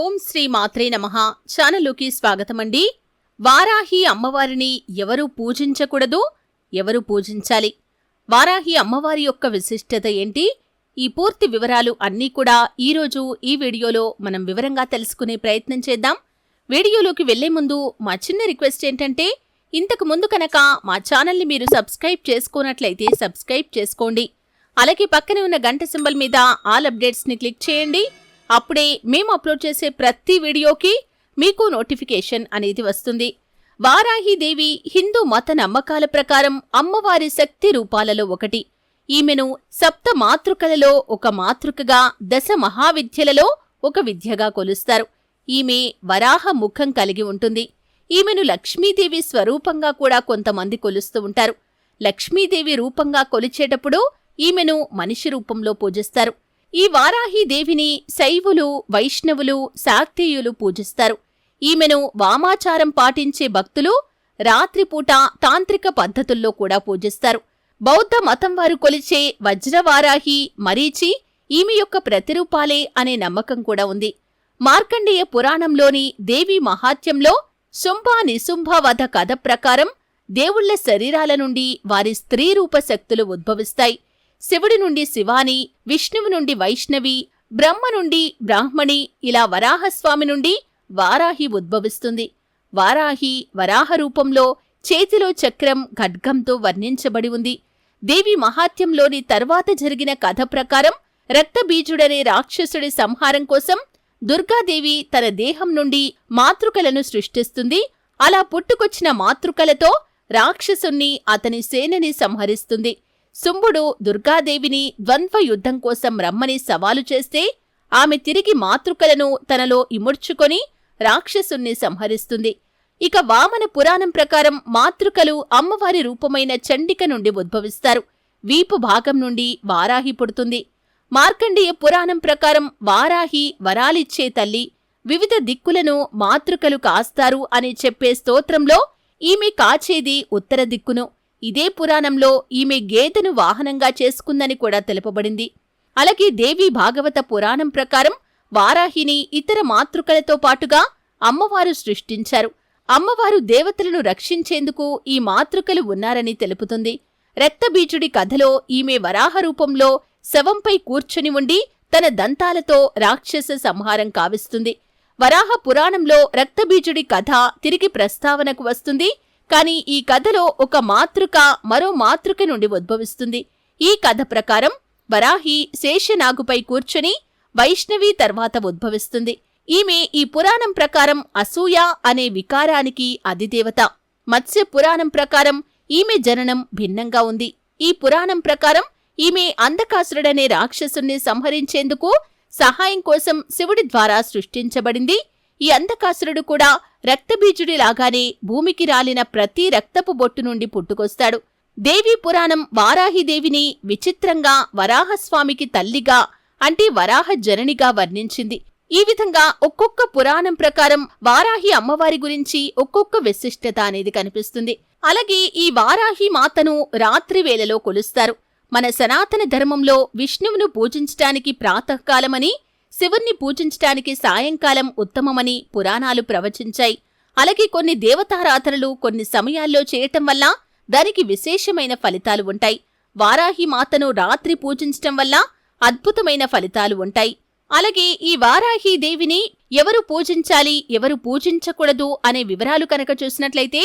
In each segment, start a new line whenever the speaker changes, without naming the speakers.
ఓం శ్రీ మాత్రే నమః. ఛానల్లోకి స్వాగతమండి. వారాహి అమ్మవారిని ఎవరు పూజించకూడదు? ఎవరు పూజించాలి? వారాహి అమ్మవారి యొక్క విశిష్టత ఏంటి? ఈ పూర్తి వివరాలు అన్నీ కూడా ఈరోజు ఈ వీడియోలో మనం వివరంగా తెలుసుకునే ప్రయత్నం చేద్దాం. వీడియోలోకి వెళ్ళే ముందు మా చిన్న రిక్వెస్ట్ ఏంటంటే ఇంతకు ముందు కనుక మా ఛానల్ని మీరు సబ్స్క్రైబ్ చేసుకోనట్లయితే సబ్స్క్రైబ్ చేసుకోండి. అలాగే పక్కనే ఉన్న గంట సింబల్ మీద ఆల్ అప్డేట్స్ని క్లిక్ చేయండి. అప్పుడే మేము అప్లోడ్ చేసే ప్రతి వీడియోకి మీకు నోటిఫికేషన్ అనేది వస్తుంది. వారాహిదేవి హిందూ మత నమ్మకాల ప్రకారం అమ్మవారి శక్తి రూపాలలో ఒకటి. ఈమెను సప్త మాతృకలలో ఒక మాతృకగా దశ మహావిద్యలలో ఒక విద్యగా కొలుస్తారు. ఈమె వరాహ ముఖం కలిగి ఉంటుంది. ఈమెను లక్ష్మీదేవి స్వరూపంగా కూడా కొంతమంది కొలుస్తూ ఉంటారు. లక్ష్మీదేవి రూపంగా కొలిచేటప్పుడు ఈమెను మనిషి రూపంలో పూజిస్తారు. ఈ వారాహీదేవిని శైవులు వైష్ణవులు శాక్తేయులు పూజిస్తారు. ఈమెను వామాచారం పాటించే భక్తులు రాత్రిపూట తాంత్రిక పద్ధతుల్లో కూడా పూజిస్తారు. బౌద్ధ మతం వారు కొలిచే వజ్రవారాహి మరీచి ఈమె యొక్క ప్రతిరూపాలే అనే నమ్మకం కూడా ఉంది. మార్కండేయ పురాణంలోని దేవి మహాత్యంలో శుంభ నిశుంభ వధ కథ ప్రకారం దేవుళ్ళ శరీరాల నుండి వారి స్త్రీ రూప శక్తులు ఉద్భవిస్తాయి. శివుడి నుండి శివాని విష్ణువు నుండి వైష్ణవి బ్రహ్మ నుండి బ్రాహ్మణి ఇలా వరాహస్వామి నుండి వారాహి ఉద్భవిస్తుంది. వారాహి వరాహ రూపంలో చేతిలో చక్రం ఖడ్గంతో వర్ణించబడి ఉంది. దేవి మహాత్యంలోని తర్వాత జరిగిన కథ ప్రకారం రక్తబీజుడనే రాక్షసుడి సంహారం కోసం దుర్గాదేవి తన దేహం నుండి మాతృకలను సృష్టిస్తుంది. అలా పుట్టుకొచ్చిన మాతృకలతో రాక్షసుణ్ణి అతని సేనని సంహరిస్తుంది. శుంభుడు దుర్గాదేవిని ద్వంద్వ యుద్ధం కోసం రమ్మని సవాలు చేస్తే ఆమె తిరిగి మాతృకలను తనలో ఇముడ్చుకొని రాక్షసుణ్ణి సంహరిస్తుంది. ఇక వామన పురాణం ప్రకారం మాతృకలు అమ్మవారి రూపమైన చండిక నుండి ఉద్భవిస్తారు. వీపు భాగం నుండి వారాహి పుడుతుంది. మార్కండేయ పురాణం ప్రకారం వారాహి వరాలిచ్చే తల్లి వివిధ దిక్కులను మాతృకలు కాస్తారు అని చెప్పే స్తోత్రంలో ఈమె కాచేది ఉత్తర దిక్కును. ఇదే పురాణంలో ఈమె గేదెను వాహనంగా చేసుకుందని కూడా తెలుపబడింది. అలాగే దేవి భాగవత పురాణం ప్రకారం వారాహిని ఇతర మాతృకలతో పాటుగా అమ్మవారు సృష్టించారు. అమ్మవారు దేవతలను రక్షించేందుకు ఈ మాతృకలు ఉన్నారని తెలుపుతుంది. రక్తబీజుడి కథలో ఈమె వరాహ రూపంలో శవంపై కూర్చుని ఉండి తన దంతాలతో రాక్షస సంహారం కావిస్తుంది. వరాహ పురాణంలో రక్తబీజుడి కథ తిరిగి ప్రస్తావనకు వస్తుంది. కానీ ఈ కథలో ఒక మాతృక మరో మాతృక నుండి ఉద్భవిస్తుంది. ఈ కథ ప్రకారం వరాహి శేషనాగుపై కూర్చుని వైష్ణవి తర్వాత ఉద్భవిస్తుంది. ఈమె ఈ పురాణం ప్రకారం అసూయ అనే వికారానికి అధిదేవత. మత్స్య పురాణం ప్రకారం ఈమె జననం భిన్నంగా ఉంది. ఈ పురాణం ప్రకారం ఈమె అంధకాసురుడనే రాక్షసుణ్ణి సంహరించేందుకు సహాయం కోసం శివుడి ద్వారా సృష్టించబడింది. ఈ అంధకాసురుడు కూడా రక్తబీజుడి లాగానే భూమికి రాలిన ప్రతి రక్తపు బొట్టు నుండి పుట్టుకొస్తాడు. దేవీ పురాణం వారాహిదేవిని విచిత్రంగా వరాహస్వామికి తల్లిగా అంటే వరాహ జననిగా వర్ణించింది. ఈ విధంగా ఒక్కొక్క పురాణం ప్రకారం వారాహి అమ్మవారి గురించి ఒక్కొక్క విశిష్టత అనేది కనిపిస్తుంది. అలాగే ఈ వారాహి మాతను రాత్రి వేళలో కొలుస్తారు. మన సనాతన ధర్మంలో విష్ణువును పూజించటానికి ప్రాతకాలమని శివుణ్ణి పూజించటానికి సాయంకాలం ఉత్తమమని పురాణాలు ప్రవచించాయి. అలాగే కొన్ని దేవతారాధనలు కొన్ని సమయాల్లో చేయటం వల్ల దానికి విశేషమైన ఫలితాలు ఉంటాయి. వారాహి మాతను రాత్రి పూజించటం వల్ల అద్భుతమైన ఫలితాలు ఉంటాయి. అలాగే ఈ వారాహి దేవిని ఎవరు పూజించాలి ఎవరు పూజించకూడదు అనే వివరాలు కనుక చూసినట్లయితే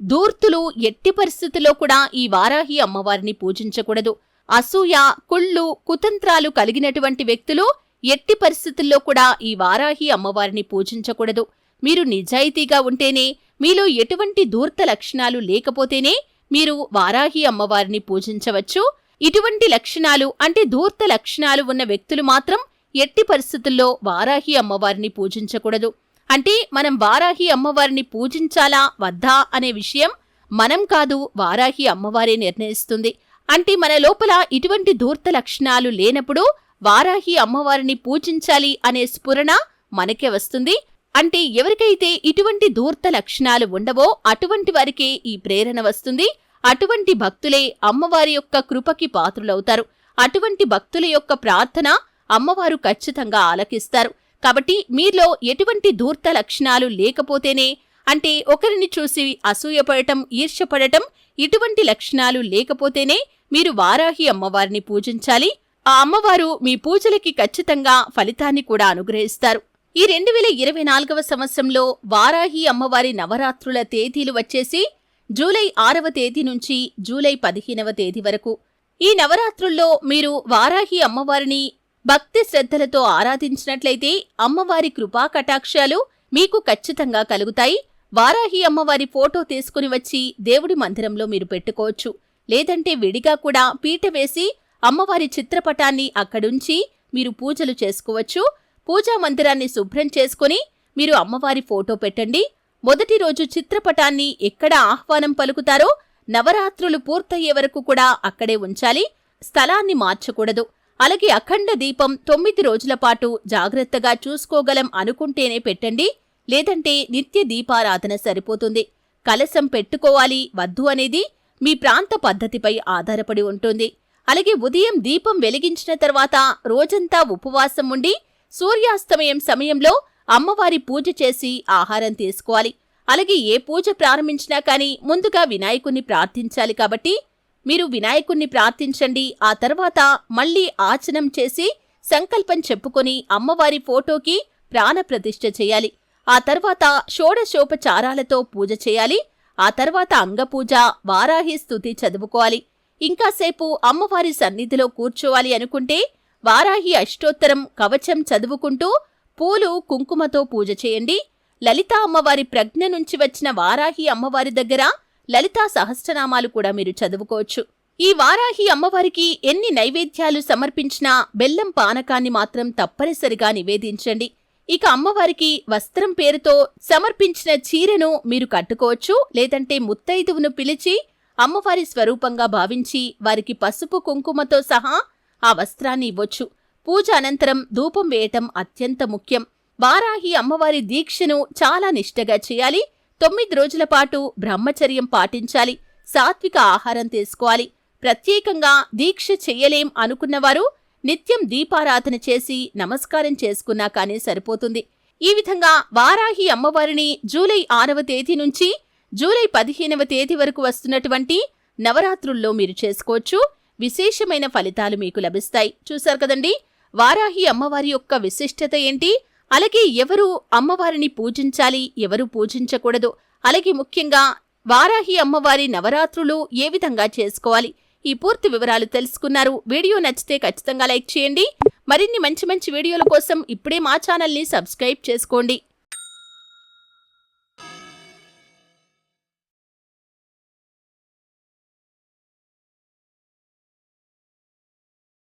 దూర్తులు ఎట్టి పరిస్థితుల్లో కూడా ఈ వారాహి అమ్మవారిని పూజించకూడదు. అసూయ కుళ్ళు కుతంత్రాలు కలిగినటువంటి వ్యక్తులు ఎట్టి పరిస్థితుల్లో కూడా ఈ వారాహి అమ్మవారిని పూజించకూడదు. మీరు నిజాయితీగా ఉంటేనే మీలో ఎటువంటి దూర్త లక్షణాలు లేకపోతేనే మీరు వారాహి అమ్మవారిని పూజించవచ్చు. ఇటువంటి లక్షణాలు అంటే దూర్త లక్షణాలు ఉన్న వ్యక్తులు మాత్రం ఎట్టి పరిస్థితుల్లో వారాహి అమ్మవారిని పూజించకూడదు. అంటే మనం వారాహి అమ్మవారిని పూజించాలా వద్దా అనే విషయం మనం కాదు వారాహి అమ్మవారే నిర్ణయిస్తుంది. అంటే మన లోపల ఇటువంటి దూర్త లక్షణాలు లేనప్పుడు వారాహి అమ్మవారిని పూజించాలి అనే స్ఫురణ మనకే వస్తుంది. అంటే ఎవరికైతే ఇటువంటి దూర్త లక్షణాలు ఉండవో అటువంటి వారికే ఈ ప్రేరణ వస్తుంది. అటువంటి భక్తులే అమ్మవారి యొక్క కృపకి పాత్రులవుతారు. అటువంటి భక్తుల యొక్క ప్రార్థన అమ్మవారు ఖచ్చితంగా ఆలకిస్తారు. కాబట్టి మీలో ఎటువంటి ధూర్త లక్షణాలు లేకపోతేనే అంటే ఒకరిని చూసి అసూయపడటం ఈర్ష్యపడటం ఇటువంటి లక్షణాలు లేకపోతేనే మీరు వారాహి అమ్మవారిని పూజించాలి. ఆ అమ్మవారు మీ పూజలకి ఖచ్చితంగా ఫలితాన్ని కూడా అనుగ్రహిస్తారు. ఈ రెండు వేల ఇరవై నాలుగవ సంవత్సరంలో వారాహి అమ్మవారి నవరాత్రుల తేదీలు వచ్చేసి జూలై ఆరవ తేదీ నుంచి జూలై పదిహేనవ తేదీ వరకు. ఈ నవరాత్రుల్లో మీరు వారాహి అమ్మవారిని భక్తి శ్రద్ధలతో ఆరాధించినట్లయితే అమ్మవారి కృపా కటాక్షాలు మీకు ఖచ్చితంగా కలుగుతాయి. వారాహి అమ్మవారి ఫోటో తీసుకుని వచ్చి దేవుడి మందిరంలో మీరు పెట్టుకోవచ్చు. లేదంటే విడిగా కూడా పీట వేసి అమ్మవారి చిత్రపటాన్ని అక్కడుంచి మీరు పూజలు చేసుకోవచ్చు. పూజా మందిరాన్ని శుభ్రం చేసుకుని మీరు అమ్మవారి ఫోటో పెట్టండి. మొదటి రోజు చిత్రపటాన్ని ఎక్కడ ఆహ్వానం పలుకుతారో నవరాత్రులు పూర్తయ్యే వరకు కూడా అక్కడే ఉంచాలి. స్థలాన్ని మార్చకూడదు. అలాగే అఖండ దీపం తొమ్మిది రోజుల పాటు జాగ్రత్తగా చూసుకోగలం అనుకుంటేనే పెట్టండి. లేదంటే నిత్య దీపారాధన సరిపోతుంది. కలశం పెట్టుకోవాలి. వద్దు అనేది మీ ప్రాంత పద్ధతిపై ఆధారపడి ఉంటుంది. అలాగే ఉదయం దీపం వెలిగించిన తర్వాత రోజంతా ఉపవాసం ఉండి సూర్యాస్తమయం సమయంలో అమ్మవారి పూజ చేసి ఆహారం తీసుకోవాలి. అలాగే ఏ పూజ ప్రారంభించినా కానీ ముందుగా వినాయకుణ్ణి ప్రార్థించాలి కాబట్టి మీరు వినాయకుణ్ణి ప్రార్థించండి. ఆ తర్వాత మళ్ళీ ఆచనం చేసి సంకల్పం చెప్పుకొని అమ్మవారి ఫోటోకి ప్రాణప్రతిష్ఠ చేయాలి. ఆ తర్వాత షోడశోపచారాలతో పూజ చేయాలి. ఆ తర్వాత అంగపూజ వారాహి స్థుతి చదువుకోవాలి. ఇంకాసేపు అమ్మవారి సన్నిధిలో కూర్చోవాలి అనుకుంటే వారాహి అష్టోత్తరం కవచం చదువుకుంటూ పూలు కుంకుమతో పూజ చేయండి. లలితా అమ్మవారి ప్రజ్ఞ నుంచి వచ్చిన వారాహి అమ్మవారి దగ్గర లలితా సహస్రనామాలు కూడా మీరు చదువుకోవచ్చు. ఈ వారాహి అమ్మవారికి ఎన్ని నైవేద్యాలు సమర్పించినా బెల్లం పానకాన్ని మాత్రం తప్పనిసరిగా నివేదించండి. ఇక అమ్మవారికి వస్త్రం పేరుతో సమర్పించిన చీరను మీరు కట్టుకోవచ్చు లేదంటే ముత్తైదువును పిలిచి అమ్మవారి స్వరూపంగా భావించి వారికి పసుపు కుంకుమతో సహా ఆ వస్త్రాన్ని ఇవ్వొచ్చు. పూజ అనంతరం ధూపం వేయటం అత్యంత ముఖ్యం. వారాహి అమ్మవారి దీక్షను చాలా నిష్టగా చేయాలి. తొమ్మిది రోజుల పాటు బ్రహ్మచర్యం పాటించాలి. సాత్విక ఆహారం తీసుకోవాలి. ప్రత్యేకంగా దీక్ష చెయ్యలేం అనుకున్నవారు నిత్యం దీపారాధన చేసి నమస్కారం చేసుకున్నా కానీ సరిపోతుంది. ఈ విధంగా వారాహి అమ్మవారిని జూలై ఆరవ తేదీ నుంచి జూలై పదిహేనవ తేదీ వరకు వస్తున్నటువంటి నవరాత్రుల్లో మీరు చేసుకోవచ్చు. విశేషమైన ఫలితాలు మీకు లభిస్తాయి. చూశారు కదండి? వారాహి అమ్మవారి యొక్క విశిష్టత ఏంటి? అలాగే ఎవరు అమ్మవారిని పూజించాలి? ఎవరు పూజించకూడదు? అలాగే ముఖ్యంగా వారాహి అమ్మవారి నవరాత్రులు ఏ విధంగా చేసుకోవాలి? ఈ పూర్తి వివరాలు తెలుసుకున్నారు. వీడియో నచ్చితే ఖచ్చితంగా లైక్ చేయండి. మరిన్ని మంచి మంచి వీడియోల కోసం ఇప్పుడే మా ఛానల్ని సబ్స్క్రైబ్ చేసుకోండి.